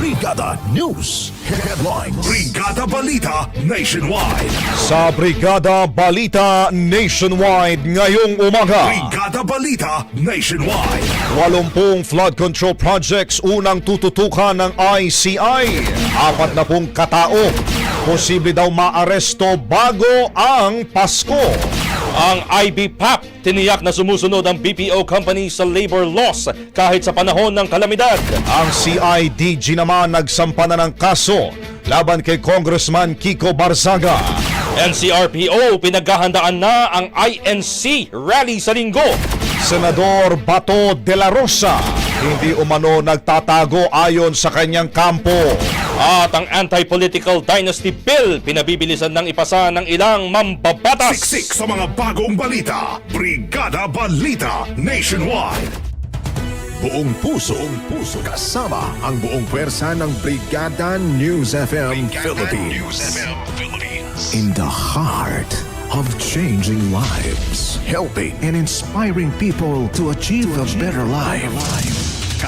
Brigada News Headlines. Brigada Balita Nationwide. Sa Brigada Balita Nationwide ngayong umaga. Brigada Balita Nationwide. 80 flood control projects unang tututukan ng ICI. Apat na pong katao. Posible daw maaresto bago ang Pasko. Ang IBPAP tiniyak na sumusunod ang BPO company sa labor laws kahit sa panahon ng kalamidad. Ang CIDG naman nagsampa na ng kaso laban kay Congressman Kiko Barzaga. NCRPO pinaghahandaan na ang INC rally sa linggo. Senador Bato de la Rosa hindi umano nagtatago ayon sa kanyang kampo. At ang anti-political dynasty bill pinabibilisan ng ipasa ng ilang mambabatas. Siksik sa mga bagong balita. Brigada Balita Nationwide. Buong puso, buong puso kasama ang buong pwersa ng Brigada News FM Philippines. In the heart of changing lives, helping and inspiring people to achieve a better life.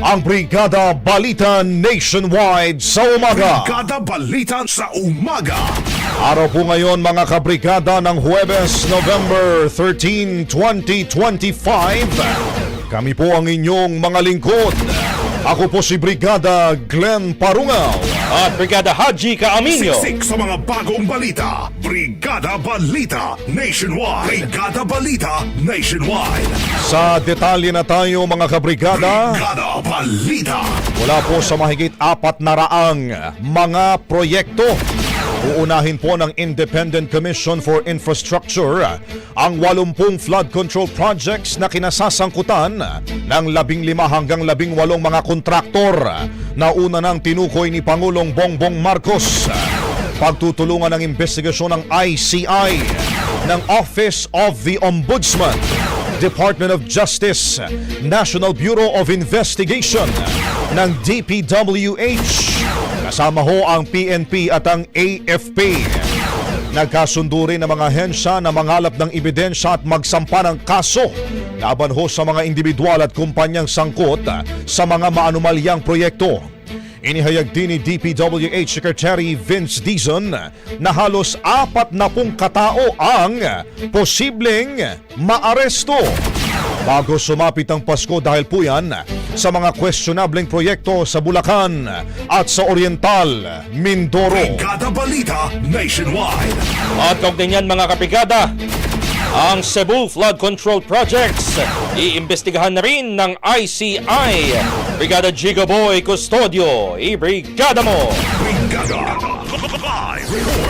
ang Brigada Balita Nationwide sa umaga. Brigada Balita sa umaga. Araw po ngayon mga kabrigada ng Huwebes, November 13, 2025. Kami po ang inyong mga lingkod. Ako po si Brigada Glenn Parungaw. At Brigada Haji Kaaminyo. Siksik sa mga bagong balita. Brigada Balita Nationwide. Brigada Balita Nationwide. Sa detalye na tayo mga kabrigada, Brigada Balita. mula po sa mahigit apat na raang mga proyekto. Uunahin po ng Independent Commission for Infrastructure ang 80 flood control projects na kinasasangkutan ng 15 hanggang 18 mga kontraktor na una nang tinukoy ni Pangulong Bongbong Marcos. Pagtutulungan ng investigasyon ng ICI ng Office of the Ombudsman Department of Justice, National Bureau of Investigation ng DPWH. Kasama ho ang PNP at ang AFP. Nagkasundo rin ang mga hensya na mangalap ng ebidensya at magsampa ng kaso laban ho sa mga individual at kumpanyang sangkot sa mga maanumalyang proyekto. Inihayag din ni DPWH Secretary Vince Dizon na halos apat na pong katao ang posibleng maaresto. Bago sumapit ang Pasko dahil po yan sa mga questionableng proyekto sa Bulacan at sa Oriental, Mindoro. Brigada Balita Nationwide. At kaugnay niyan mga kapigada, ang Cebu Flood Control Projects iimbestigahan na rin ng ICI. Brigada Giga Boy Custodio, i-brigada mo! Brigada Live Report.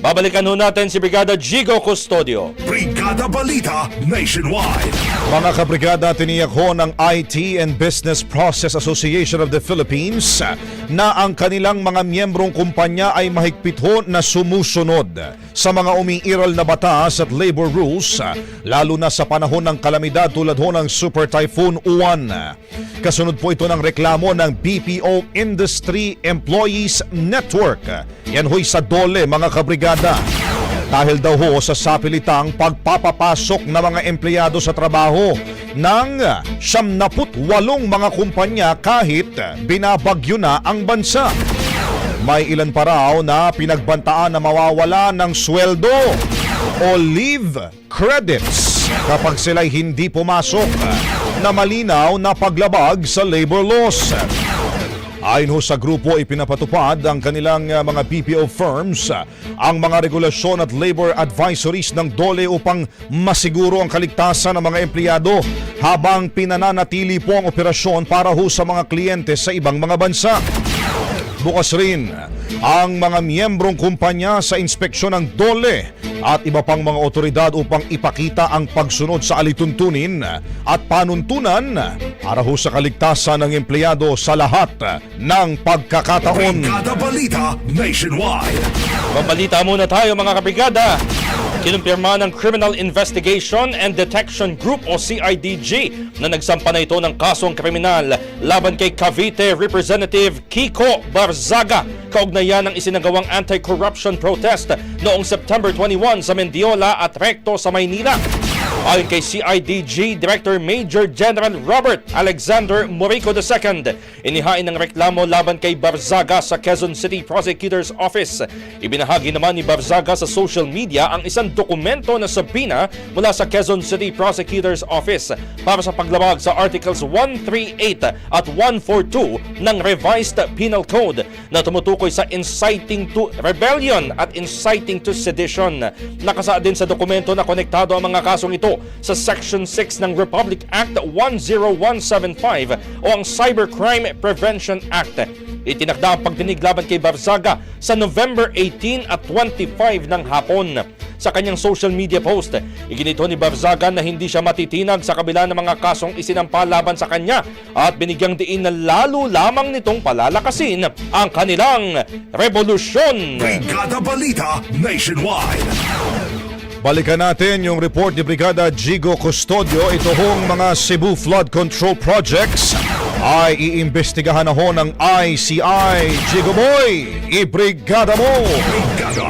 Babalikan ho natin si Brigada Gigo Custodio. Brigada Balita Nationwide. Mga kabrigada, tiniyak ho ng IT and Business Process Association of the Philippines na ang kanilang mga miyembrong kumpanya ay mahigpit ho na sumusunod sa mga umiiral na batas at labor rules lalo na sa panahon ng kalamidad tulad ho ng Super Typhoon Uwan. Kasunod po ito ng reklamo ng BPO Industry Employees Network. Yan ho'y sa dole mga kabrigada. Dahil daw ho sa sapilitang pagpapapasok ng mga empleyado sa trabaho ng 78 mga kumpanya kahit binabagyo na ang bansa. May ilan pa raw na pinagbantaan na mawawala ng sweldo o leave credits kapag sila'y hindi pumasok na malinaw na paglabag sa labor laws. Ayon ho sa grupo, ipinapatupad ang kanilang uh, mga BPO firms uh, ang mga regulasyon at labor advisories ng DOLE upang masiguro ang kaligtasan ng mga empleyado habang pinananatili po ang operasyon para ho sa mga kliyente sa ibang mga bansa. Bukas rin ang mga miyembrong kumpanya sa inspeksyon ng DOLE at iba pang mga otoridad upang ipakita ang pagsunod sa alituntunin at panuntunan para ho sa kaligtasan ng empleyado sa lahat ng pagkakataon. Brigada Balita Nationwide. Babalita muna tayo mga kabrigada. Kinumpirma ng Criminal Investigation and Detection Group o CIDG na nagsampa na ito ng kasong kriminal laban kay Cavite Representative Kiko Barzaga kaugnayan ng isinagawang anti-corruption protest noong September 21 sa Mendiola at Recto sa Maynila. Ayon kay CIDG Director Major General Robert Alexander Morico II, inihain ng reklamo laban kay Barzaga sa Quezon City Prosecutor's Office. Ibinahagi naman ni Barzaga sa social media ang isang dokumento na sabina mula sa Quezon City Prosecutor's Office para sa paglabag sa Articles 138 at 142 ng Revised Penal Code na tumutukoy sa inciting to rebellion at inciting to sedition. Nakasaad din sa dokumento na konektado ang mga kasong ito sa Section 6 ng Republic Act 10175 o ang Cybercrime Prevention Act. Itinakda ang pagdinig laban kay Barzaga sa November 18 at 25 ng hapon. Sa kanyang social media post, iginito ni Barzaga na hindi siya matitinag sa kabila ng mga kasong isinampa laban sa kanya at binigyang diin na lalo lamang nitong palalakasin ang kanilang revolusyon. Brigada Balita Nationwide. Balikan natin yung report ni Brigada Gigo Custodio. Ito hong mga Cebu Flood Control Projects ay iimbestigahan na ho ng ICI. Gigo Boy, ibrigada mo! Brigada.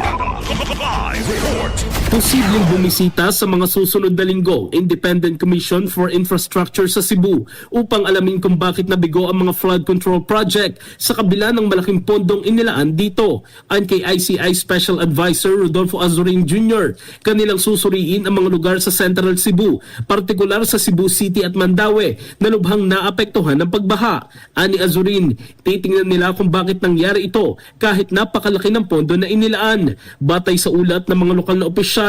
Posibleng bumisita sa mga susunod na linggo, Independent Commission for Infrastructure sa Cebu upang alamin kung bakit nabigo ang mga flood control project sa kabila ng malaking pondong inilaan dito. Ayon kay ICI Special Advisor Rodolfo Azurin Jr., kanilang susuriin ang mga lugar sa Central Cebu, partikular sa Cebu City at Mandaue, na lubhang naapektuhan ng pagbaha. Ani Azurin, titingnan nila kung bakit nangyari ito kahit napakalaki ng pondo na inilaan. Batay sa ulat ng mga lokal na opisyal,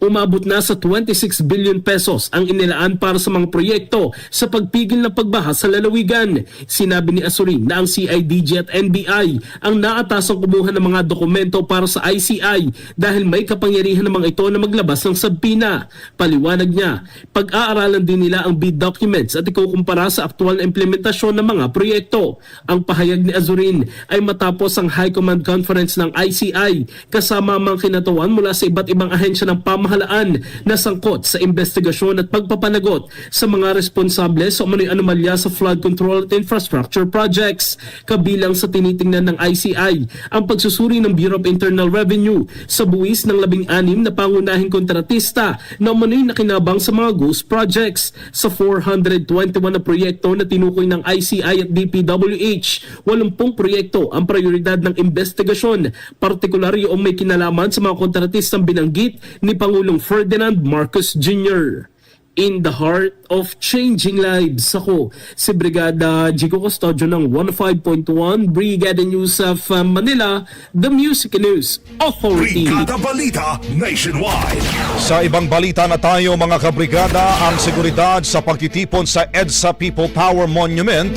umabot na sa 26 billion pesos ang inilaan para sa mga proyekto sa pagpigil ng pagbaha sa lalawigan. Sinabi ni Asurin na ang CIDG at NBI ang naatasang kumuha ng mga dokumento para sa ICI dahil may kapangyarihan ng mga ito na maglabas ng sabpina. Paliwanag niya, pag-aaralan din nila ang bid documents at ikukumpara sa aktual na implementasyon ng mga proyekto. Ang pahayag ni Azurin ay matapos ang High Command Conference ng ICI kasama mga kinatawan mula sa iba't ibang ahensya ahensya ng pamahalaan na sangkot sa investigasyon at pagpapanagot sa mga responsable sa umano'y anomalya sa flood control at infrastructure projects. Kabilang sa tinitingnan ng ICI ang pagsusuri ng Bureau of Internal Revenue sa buwis ng labing-anim na pangunahing kontratista na umano'y nakinabang sa mga ghost projects. Sa 421 na proyekto na tinukoy ng ICI at DPWH, 80 proyekto ang prioridad ng investigasyon, partikular yung may kinalaman sa mga kontratistang binanggit ni Pangulong Ferdinand Marcos Jr. In the heart of changing lives, ako si Brigada Jico Custodio ng 105.1 Brigada News of uh, Manila, The Music News Authority. Brigada Balita Nationwide. Sa ibang balita na tayo mga kabrigada, ang seguridad sa pagtitipon sa EDSA People Power Monument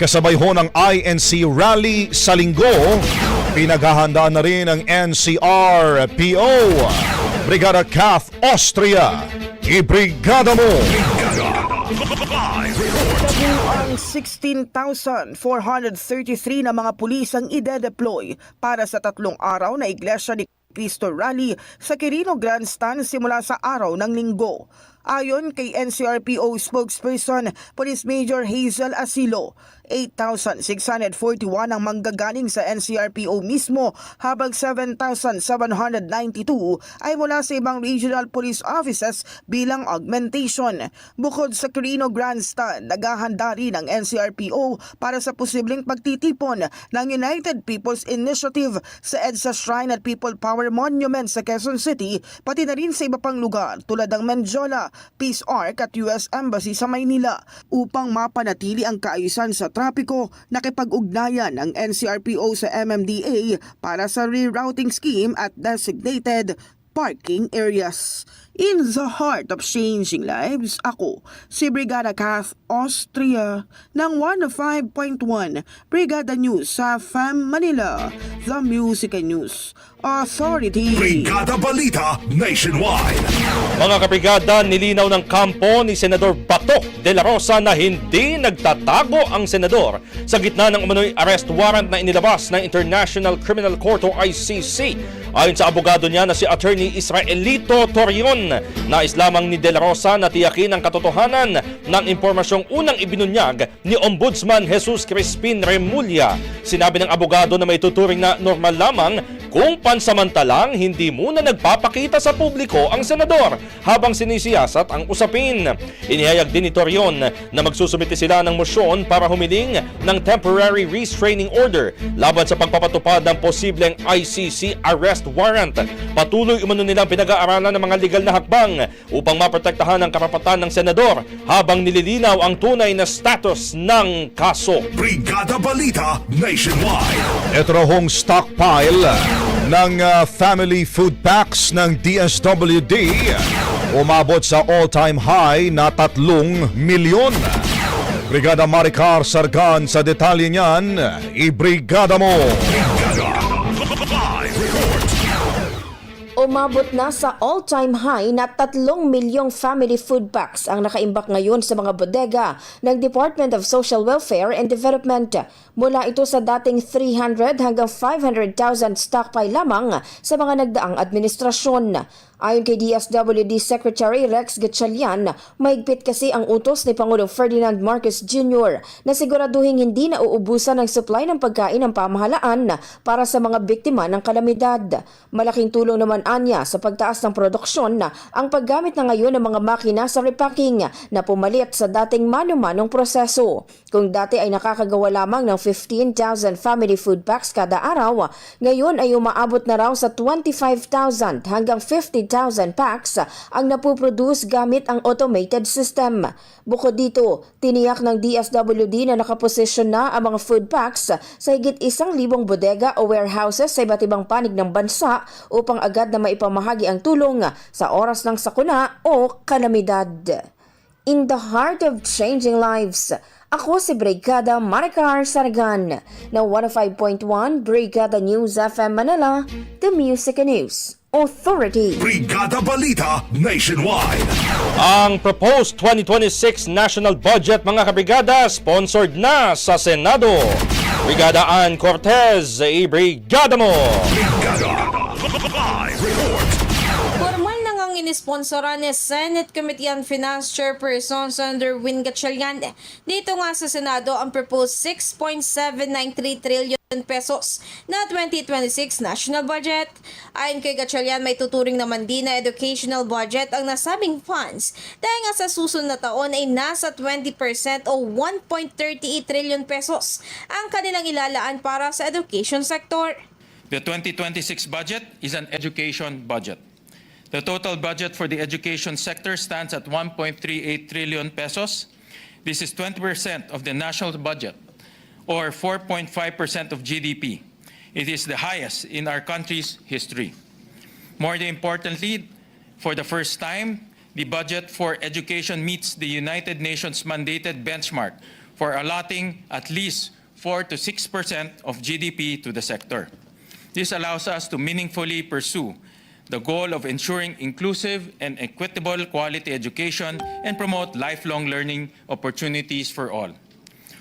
kasabay ho ng INC Rally sa linggo, pinaghahandaan na rin ng NCRPO. Brigada Kath Austria, ibrigada mo! Ang 16,433 na mga pulis ang ide-deploy para sa tatlong araw na Iglesia ni Cristo Rally sa Quirino Grandstand simula sa araw ng linggo. Ayon kay NCRPO spokesperson Police Major Hazel Asilo, 8,641 ang manggagaling sa NCRPO mismo habang 7,792 ay mula sa ibang regional police offices bilang augmentation. Bukod sa Quirino Grandstand, naghahanda rin ang NCRPO para sa posibleng pagtitipon ng United People's Initiative sa EDSA Shrine at People Power Monument sa Quezon City, pati na rin sa iba pang lugar tulad ng Menjola, Peace Arc at US Embassy sa Maynila upang mapanatili ang kaayusan sa trapiko nakipag-ugnayan ng NCRPO sa MMDA para sa rerouting scheme at designated parking areas. In the heart of changing lives, ako, si Brigada Kath Austria ng 105.1 Brigada News sa FAM Manila, The Music and News Authority. Brigada Balita Nationwide. Mga kabrigada, nilinaw ng kampo ni Senador Bato de la Rosa na hindi nagtatago ang senador sa gitna ng umano'y arrest warrant na inilabas ng International Criminal Court o ICC. Ayon sa abogado niya na si Attorney Israelito Torion, nais lamang ni de la Rosa na tiyakin ang katotohanan ng impormasyong unang ibinunyag ni Ombudsman Jesus Crispin Remulla. Sinabi ng abogado na may tuturing na normal lamang kung pansamantalang hindi muna nagpapakita sa publiko ang senador habang sinisiyasat ang usapin. Inihayag din ni Torion na magsusumite sila ng mosyon para humiling ng temporary restraining order laban sa pagpapatupad ng posibleng ICC arrest warrant. Patuloy umano nilang pinag-aaralan ng mga legal na hakbang upang maprotektahan ang karapatan ng senador habang nililinaw ang tunay na status ng kaso. Brigada Balita Nationwide. Ito hong stockpile ng uh, family food packs ng DSWD umabot sa all-time high na tatlong milyon. Brigada Maricar Sargan sa detalye niyan, ibrigada mo! Umabot na sa all-time high na 3 milyong family food packs ang nakaimbak ngayon sa mga bodega ng Department of Social Welfare and Development. Mula ito sa dating 300 hanggang 500,000 stockpile lamang sa mga nagdaang administrasyon. Ayon kay DSWD Secretary Rex Gatchalian, mahigpit kasi ang utos ni Pangulong Ferdinand Marcos Jr. na siguraduhin hindi na uubusan ng supply ng pagkain ng pamahalaan para sa mga biktima ng kalamidad. Malaking tulong naman anya sa pagtaas ng produksyon ang paggamit na ngayon ng mga makina sa repacking na pumalit sa dating mano-manong proseso. Kung dati ay nakakagawa lamang ng 15,000 family food packs kada araw, ngayon ay umaabot na raw sa 25,000 hanggang 50,000 packs ang napuproduce gamit ang automated system. Bukod dito, tiniyak ng DSWD na nakaposisyon na ang mga food packs sa higit isang libong bodega o warehouses sa iba't ibang panig ng bansa upang agad na maipamahagi ang tulong sa oras ng sakuna o kalamidad. In the heart of changing lives, ako si Brigada Maricar Saragan ng 105.1 Brigada News FM Manila, The Music and News Authority. Brigada Balita Nationwide. Ang proposed 2026 national budget mga kabrigada sponsored na sa Senado. Brigada Ann Cortez, ibrigada mo! Brigada. Inisponsoran ni Senate Committee on Finance Chairperson Senator Win Gatchalian. Dito nga sa Senado ang proposed 6.793 trillion pesos na 2026 national budget. Ayon kay Gatchalian, may tuturing naman din na educational budget ang nasabing funds dahil nga sa susunod na taon ay nasa 20% o 1.38 trillion pesos ang kanilang ilalaan para sa education sector. The 2026 budget is an education budget. The total budget for the education sector stands at 1.38 trillion pesos. This is 20% of the national budget or 4.5% of GDP. It is the highest in our country's history. More importantly, for the first time, the budget for education meets the United Nations mandated benchmark for allotting at least 4 to 6% of GDP to the sector. This allows us to meaningfully pursue the goal of ensuring inclusive and equitable quality education and promote lifelong learning opportunities for all.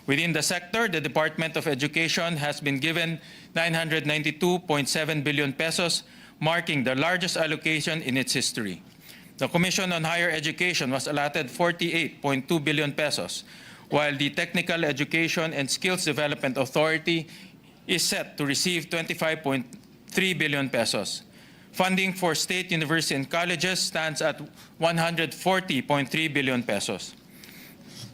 Within the sector, the Department of Education has been given 992.7 billion pesos, marking the largest allocation in its history. The Commission on Higher Education was allotted 48.2 billion pesos, while the Technical Education and Skills Development Authority is set to receive 25.3 billion pesos. Funding for state universities and colleges stands at 140.3 billion pesos.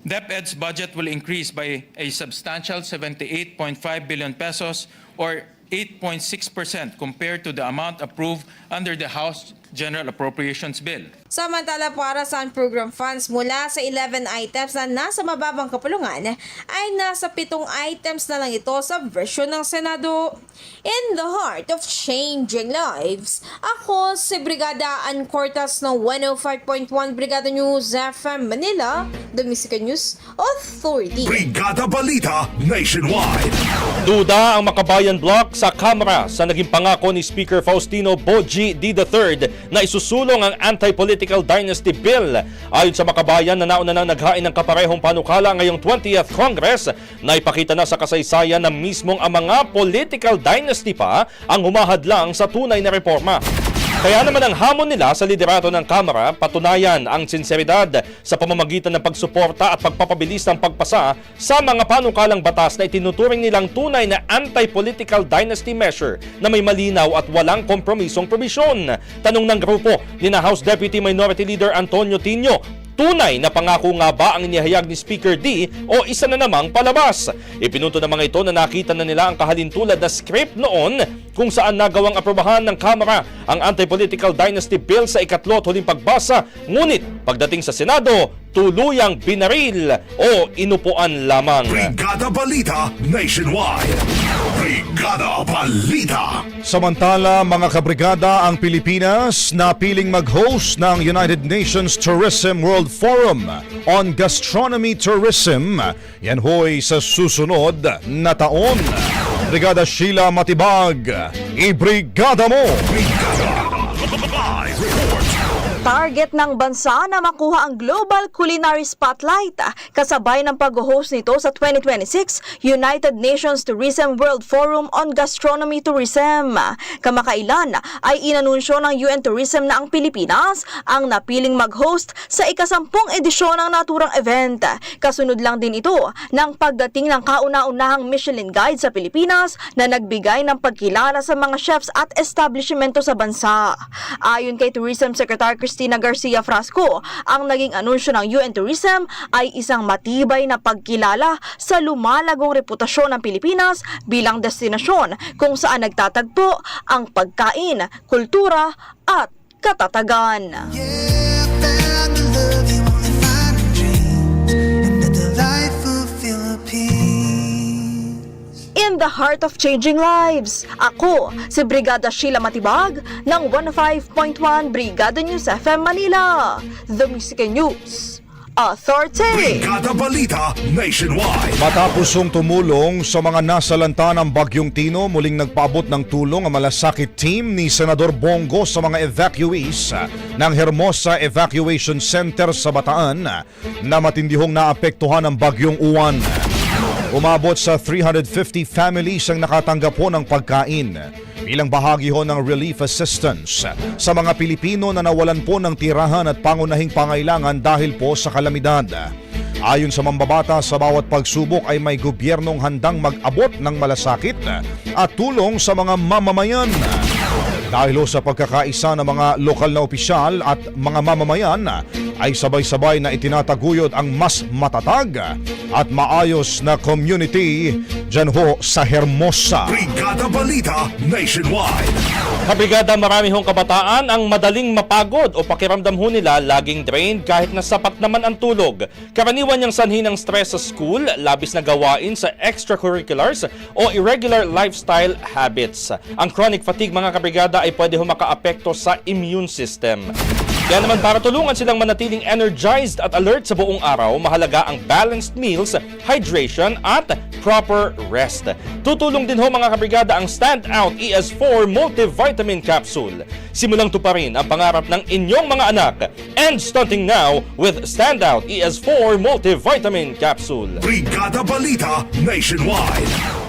DepEd's budget will increase by a substantial 78.5 billion pesos or 8.6% compared to the amount approved under the House General Appropriations Bill. Samantala para sa program funds mula sa 11 items na nasa mababang kapulungan ay nasa 7 items na lang ito sa version ng Senado. In the heart of changing lives, ako si Brigada Ann Cortas ng 105.1 Brigada News FM Manila, The Music News Authority. Brigada Balita Nationwide. Duda ang Makabayan Block sa Kamara sa naging pangako ni Speaker Faustino Boji D. III na isusulong ang Anti-Political Dynasty Bill. Ayon sa Makabayan na nauna nang naghain ng kaparehong panukala ngayong 20th Congress na ipakita na sa kasaysayan na mismong ang mga political dynasty pa ang humahadlang sa tunay na reforma. Kaya naman ang hamon nila sa liderato ng Kamara, patunayan ang sinseridad sa pamamagitan ng pagsuporta at pagpapabilis ng pagpasa sa mga panukalang batas na itinuturing nilang tunay na anti-political dynasty measure na may malinaw at walang kompromisong probisyon. Tanong ng grupo ni na House Deputy Minority Leader Antonio Tino, Tunay na pangako nga ba ang inihayag ni Speaker D o isa na namang palabas? Ipinunto ng mga ito na nakita na nila ang kahalintulad na script noon kung saan nagawang aprobahan ng Kamara ang Anti-Political Dynasty Bill sa ikatlo at huling pagbasa. Ngunit pagdating sa Senado, tuluyang binaril o inupuan lamang. Brigada Balita Nationwide. Brigada Balita. Samantala, mga kabrigada, ang Pilipinas na piling mag-host ng United Nations Tourism World Forum on Gastronomy Tourism. Yan ho'y sa susunod na taon. Brigada Sheila Matibag, ibrigada mo! Report. Target ng bansa na makuha ang Global Culinary Spotlight ah, kasabay ng pag-host nito sa 2026 United Nations Tourism World Forum on Gastronomy Tourism. Kamakailan ay inanunsyo ng UN Tourism na ang Pilipinas ang napiling mag-host sa ikasampung edisyon ng naturang event. Kasunod lang din ito ng pagdating ng kauna-unahang Michelin Guide sa Pilipinas na nagbigay ng pagkilala sa mga chefs at establishmento sa bansa. Ayon kay Tourism Secretary Cristina Garcia Frasco, ang naging anunsyo ng UN Tourism ay isang matibay na pagkilala sa lumalagong reputasyon ng Pilipinas bilang destinasyon kung saan nagtatagpo ang pagkain, kultura at katatagan. Yeah, heart of changing lives, ako si Brigada Sheila Matibag ng 105.1 Brigada News FM Manila, The Music News Authority. Brigada Balita Nationwide. Matapos ang tumulong sa mga nasalanta ng Bagyong Tino, muling nagpaabot ng tulong ang malasakit team ni Senador Bongo sa mga evacuees ng Hermosa Evacuation Center sa Bataan na matindihong naapektuhan ng Bagyong Uwan. Umabot sa 350 families ang nakatanggap po ng pagkain bilang bahagi ho ng relief assistance sa mga Pilipino na nawalan po ng tirahan at pangunahing pangailangan dahil po sa kalamidad. Ayon sa mambabata, sa bawat pagsubok ay may gobyernong handang mag-abot ng malasakit at tulong sa mga mamamayan. Dahil sa pagkakaisa ng mga lokal na opisyal at mga mamamayan ay sabay-sabay na itinataguyod ang mas matatag at maayos na community dyan ho sa Hermosa. Brigada Balita Nationwide. Kabrigada marami hong kabataan ang madaling mapagod o pakiramdam ho nila laging drained kahit na sapat naman ang tulog. Karaniwan niyang sanhi ng stress sa school, labis na gawain sa extracurriculars o irregular lifestyle habits. Ang chronic fatigue mga kabrigada ay pwede ho makaapekto sa immune system. Kaya naman para tulungan silang manatiling energized at alert sa buong araw, mahalaga ang balanced meals, hydration at proper rest. Tutulong din ho mga kabrigada ang Standout ES4 Multivitamin Capsule. Simulang tuparin ang pangarap ng inyong mga anak. End stunting now with Standout ES4 Multivitamin Capsule. Brigada Balita Nationwide.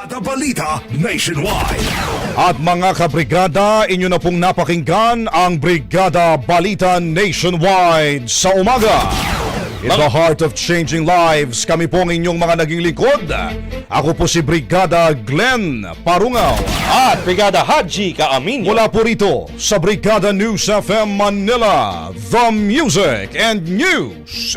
Brigada Balita Nationwide. At mga kabrigada, inyo na pong napakinggan ang Brigada Balita Nationwide sa umaga. In the heart of changing lives, kami po ang inyong mga naging lingkod. Ako po si Brigada Glenn Parungaw. At Brigada Haji Kaamin. Mula po rito sa Brigada News FM Manila, The Music and News